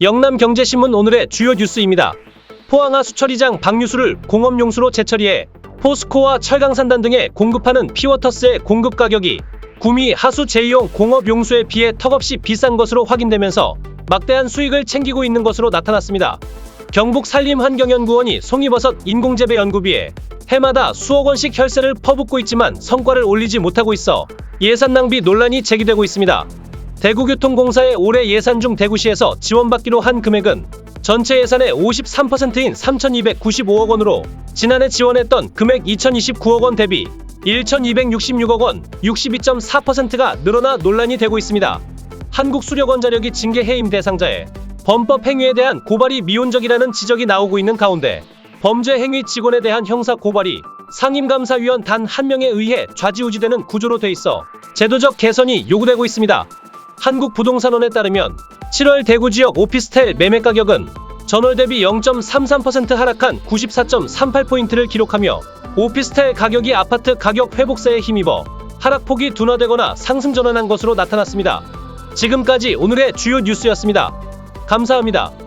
영남경제신문 오늘의 주요 뉴스입니다. 포항하 수처리장 방류수를 공업용수로 재처리해 포스코와 철강산단 등에 공급하는 피워터스의 공급 가격이 구미 하수 제2용 공업용수에 비해 턱없이 비싼 것으로 확인되면서 막대한 수익을 챙기고 있는 것으로 나타났습니다. 경북 산림환경연구원이 송이버섯 인공재배 연구비에 해마다 수억 원씩 혈세를 퍼붓고 있지만 성과를 올리지 못하고 있어 예산 낭비 논란이 제기되고 있습니다. 대구교통공사의 올해 예산 중 대구시에서 지원받기로 한 금액은 전체 예산의 53%인 3,295억 원으로 지난해 지원했던 금액 2,029억 원 대비 1,266억 원, 62.4%가 늘어나 논란이 되고 있습니다. 한국수력원자력이 징계 해임 대상자의 범법 행위에 대한 고발이 미온적이라는 지적이 나오고 있는 가운데 범죄 행위 직원에 대한 형사 고발이 상임감사위원 단 한 명에 의해 좌지우지되는 구조로 돼 있어 제도적 개선이 요구되고 있습니다. 한국부동산원에 따르면 7월 대구 지역 오피스텔 매매 가격은 전월 대비 0.33% 하락한 94.38포인트를 기록하며 오피스텔 가격이 아파트 가격 회복세에 힘입어 하락폭이 둔화되거나 상승 전환한 것으로 나타났습니다. 지금까지 오늘의 주요 뉴스였습니다. 감사합니다.